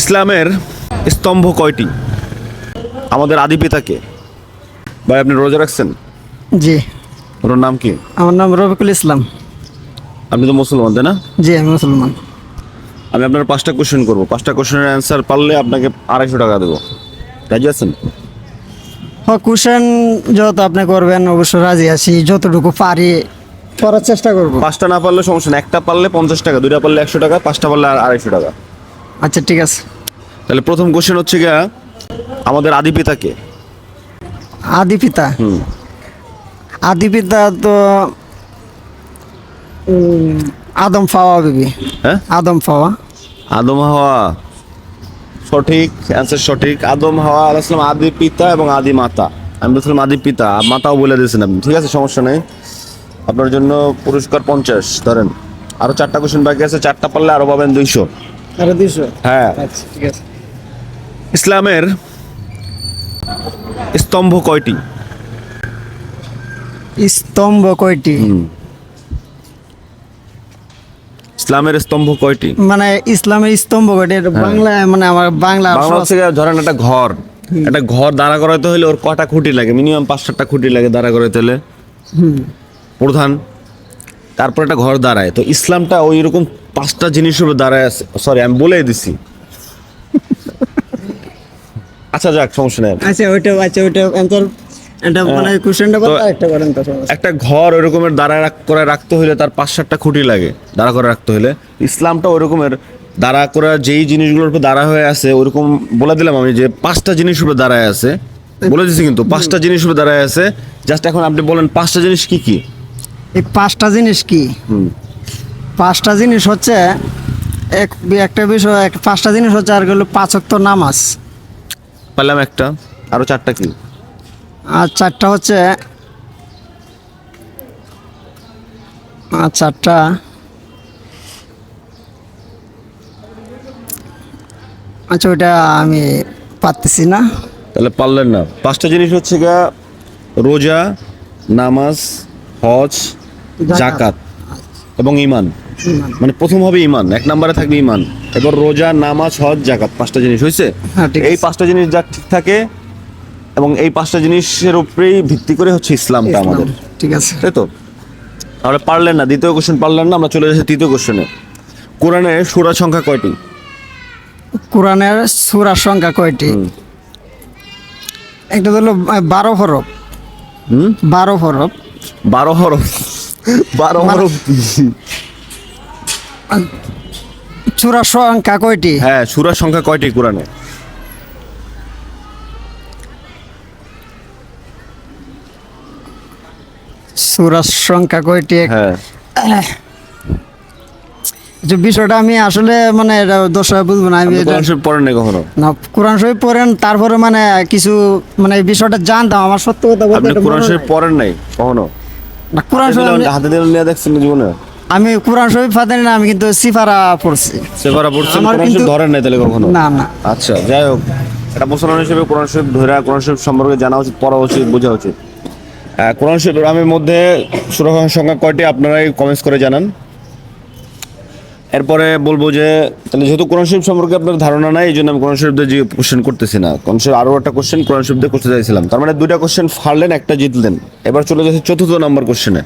ইসলামের স্তম্ভ কয়টি? আমাদের আদি পিতাকে। ভাই আপনি রোজা রাখছেন? জি। ওর নাম কি? আমার নাম রফিকুল ইসলাম। আপনি তো মুসলমান তাই না? জি আমি মুসলমান। আমি আপনার পাঁচটা কোশ্চেন করব। পাঁচটা কোশ্চেনের অ্যান্সার পারলে আপনাকে আড়াইশো টাকা দেবো। রাজি আছেন? হ্যাঁ কুশন যত আপনি করবেন অবশ্য রাজি আছি। যতটুকু পারি করার চেষ্টা করব। পাঁচটা না পারলে সমস্যা নেই। একটা পারলে পঞ্চাশ টাকা দুইটা পারলে একশো টাকা পাঁচটা পারলে আর আড়াইশো টাকা। আচ্ছা ঠিক আছে। তাহলে প্রথম কোশ্চেন হচ্ছে গিয়া আমাদের আদি পিতাকে আদি পিতা? হুম। আদি পিতা তো আদম ফাওয়া বিবি। হ্যাঁ? আদম ফাওয়া। আদম হাওয়া। সঠিক অ্যান্সার সঠিক। আদম হাওয়া আলাইসলাম আদি পিতা এবং আদি মাতা। আমি বলছিলাম আদি পিতা মাতাও বলে দিয়েছেন আপনি। ঠিক আছে সমস্যা নেই। আপনার জন্য পুরস্কার পঞ্চাশ ধরেন। আরও চারটা কোশ্চেন বাকি আছে চারটা পারলে আরও পাবেন দুইশো। আরে হ্যাঁ। আচ্ছা ঠিক আছে। ইসলামের স্তম্ভ কয়টি? স্তম্ভ কয়টি? ইসলামের স্তম্ভ কয়টি? মানে ইসলামের স্তম্ভ কয়টি? এটা বাংলায় মানে আমার বাংলা বাংলা গিয়ে ধরেন একটা ঘর। একটা ঘর দাঁড়া করাইতে হলে ওর কটা খুঁটি লাগে? মিনিমাম পাঁচ সাতটা খুঁটি লাগে দাঁড়া করাইতে হলে প্রধান তারপর একটা ঘর দাঁড়ায়। তো ইসলামটা ওই রকম পাঁচটা জিনিসের উপর দাঁড়ায় আছে। সরি আমি বলে দিছি। আচ্ছা যাক সমস্যা নেই। আচ্ছা ওইটা আচ্ছা ওইটা অ্যান্সার এটা মানে কোশ্চেনটা বল তো- একটা করেন তো একটা ঘর ওই রকমের দাঁড়া রাখ- করে রাখতে হলে তার পাঁচ সাতটা খুঁটি লাগে দাঁড়া করে রাখতে হলে ইসলামটা ওই রকমের দাঁড়া করা যেই জিনিসগুলোর উপর দাঁড়া হয়ে আছে ওরকম বলে দিলাম আমি যে পাঁচটা জিনিস উপরে দাঁড়ায় আছে। বলে দিছি কিন্তু পাঁচটা জিনিস উপরে দাঁড়ায় আছে। জাস্ট এখন আপনি বলেন পাঁচটা জিনিস কি কি? এই পাঁচটা জিনিস কি? হুম। পাঁচটা জিনিস হচ্ছে এক একটা বিষয় এক পাঁচটা জিনিস হচ্ছে আর গেলো পাঁচক্ত নামাজ। পেলাম একটা। আরও চারটা কি? আর চারটা হচ্ছে আর চারটা আচ্ছা ওইটা আমি পারতেছি না। তাহলে পারলেন না। পাঁচটা জিনিস হচ্ছে গা রোজা নামাজ হজ জাকাত। এবং ইমান মানে প্রথম হবে ইমান এক নম্বরে থাকবে ইমান এবার রোজা নামাজ হজ জাকাত পাঁচটা জিনিস হয়েছে হ্যাঁ, এই পাঁচটা জিনিস যা ঠিক থাকে এবং এই পাঁচটা জিনিসের উপরেই ভিত্তি করে হচ্ছে ইসলামটা আমাদের। ঠিক আছে। তাই তো? তাহলে পারলেন না দ্বিতীয় কোশ্চেন পারলেন না আমরা চলে যাচ্ছি তৃতীয় কোশ্চেনে কোরআনে সুরা সংখ্যা কয়টি? কোরআনের সুরার সংখ্যা কয়টি? একটা হলো বারো হরফ। হুম? বারো হরফ। বারো হরফ। বারো সুরার সংখ্যা কয়টি? হ্যাঁ সুরার সংখ্যা কয়টি কোরআনে? সুরার সংখ্যা কয়টি? হ্যাঁ। যে বিষয়টা আমি আসলে মানে দর্শক বুঝব না আমি আপনি কোরআন শরীফ পড়েন নাই কখনো? না কোরআন শরীফ পড়েন তারপরে মানে কিছু মানে বিষয়টা জানতাম আমার সত্য কথা বলতে কোরআন শরীফ পড়েন নাই কখনো? না কোরআন শরীফ হাতে দিলে নিয়ে দেখছেন জীবনে? আমি কোরআন শরীফ না আমি কিন্তু সিফারা পড়ছি। সিফারা পড়ছি আমার কিন্তু- ধরেন নাই তাহলে কখনো? না না। আচ্ছা যাই হোক। এটা মুসলমান হিসেবে কোরআন শরীফ ধরে কোরআন শরীফ সম্পর্কে জানা উচিত পড়া উচিত বোঝা উচিত। কোরআন শরীফ আমি মধ্যে সুরক্ষার সংখ্যা কয়টি আপনারাই কমেন্টস করে জানান। এরপরে বলব যে তাহলে যেহেতু কোরআন শরীফ সম্পর্কে আপনার ধারণা নাই এই জন্য আমি কোরআন শরীফ দিয়ে যে কোশ্চেন করতেছি না। কোরআন শরীফ আরও একটা কোশ্চেন কোরআন শরীফ দিয়ে করতে চাইছিলাম। তার মানে দুইটা কোশ্চেন ফারলেন একটা জিতলেন। এবার চলে যাচ্ছে চতুর্থ নম্বর কোশ্চেনে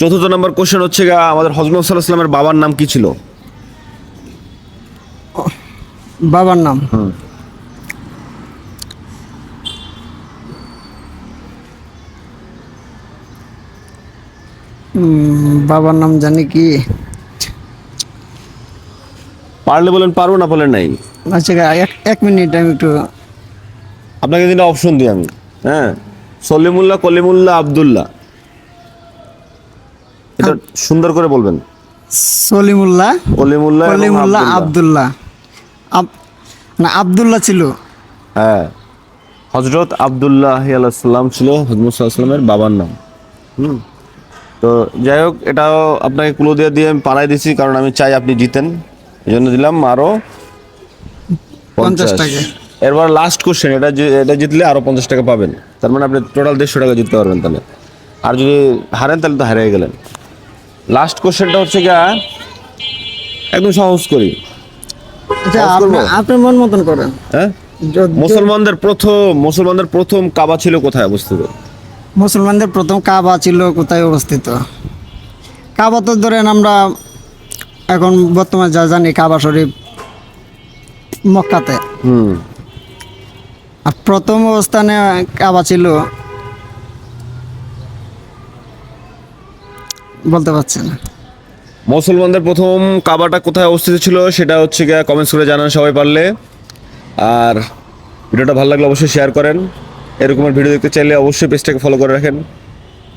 চতুর্থ নম্বর কোশ্চেন হচ্ছে গা আমাদের হজরত সাল্লাহ সাল্লামের বাবার নাম কি ছিল? বাবার নাম? বাবার নাম জানি কি? পারলে বলেন পারব না বলেন নাই? আচ্ছা এক- এক মিনিট আমি একটু আপনাকে তিনটা অপশন দিই আমি। হ্যাঁ সলিমুল্লাহ কলিমুল্লাহ আবদুল্লাহ। এটা সুন্দর করে বলবেন। সলিমুল্লাহ কলিমুল্লাহ কলিমুল্লাহ আব্দুল্লাহ। আবদুল্লাহ। আব- না আবদুল্লাহ ছিল। হ্যাঁ হজরত আবদুল্লাহ আলাইসাল্লাম ছিল হজরত সাল্লামের বাবার নাম। হুম তো যাই হোক এটাও আপনাকে কুলো দিয়ে দিয়ে আমি পাড়াই দিছি কারণ আমি চাই আপনি জিতেন। এই জন্য দিলাম আরও পঞ্চাশ টাকা। এরপর লাস্ট কোশ্চেন এটা এটা জিতলে আরও পঞ্চাশ টাকা পাবেন। তার মানে আপনি টোটাল দেড়শো টাকা জিততে পারবেন তাহলে। আর যদি হারেন তাহলে তো হারিয়ে গেলেন। লাস্ট কোশ্চেনটা হচ্ছে গিয়া একদম সহজ করি। আচ্ছা আপনার মন মতন করেন। হ্যাঁ? মুসলমানদের প্রথম মুসলমানদের প্রথম কাবা ছিল কোথায় অবস্থিত? মুসলমানদের প্রথম কাবা ছিল কোথায় অবস্থিত? কাবা তো ধরেন আমরা এখন বর্তমানে যা জানি কাবা শরীফ মক্কাতে। হুম। আর প্রথম অবস্থানে কাবা ছিল বলতে পারছি না। মুসলমানদের প্রথম কাবাটা কোথায় অবস্থিত ছিল সেটা হচ্ছে গিয়ে কমেন্টস করে জানান সবাই পারলে। আর ভিডিওটা ভালো লাগলে অবশ্যই শেয়ার করেন। এরকমের ভিডিও দেখতে চাইলে অবশ্যই পেজটাকে ফলো করে রাখেন।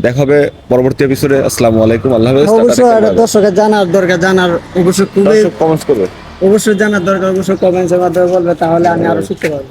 দেখা হবে পরবর্তী এপিসোডে আসসালামু আলাইকুম আল্লাহ হাফেজ অবশ্যই দর্শকের জানার দরকার জানার অবশ্যই খুবই কমেন্টস করবে। অবশ্যই জানার দরকার অবশ্যই কমেন্টসের মাধ্যমে বলবে তাহলে আমি আরও শিখতে পারব।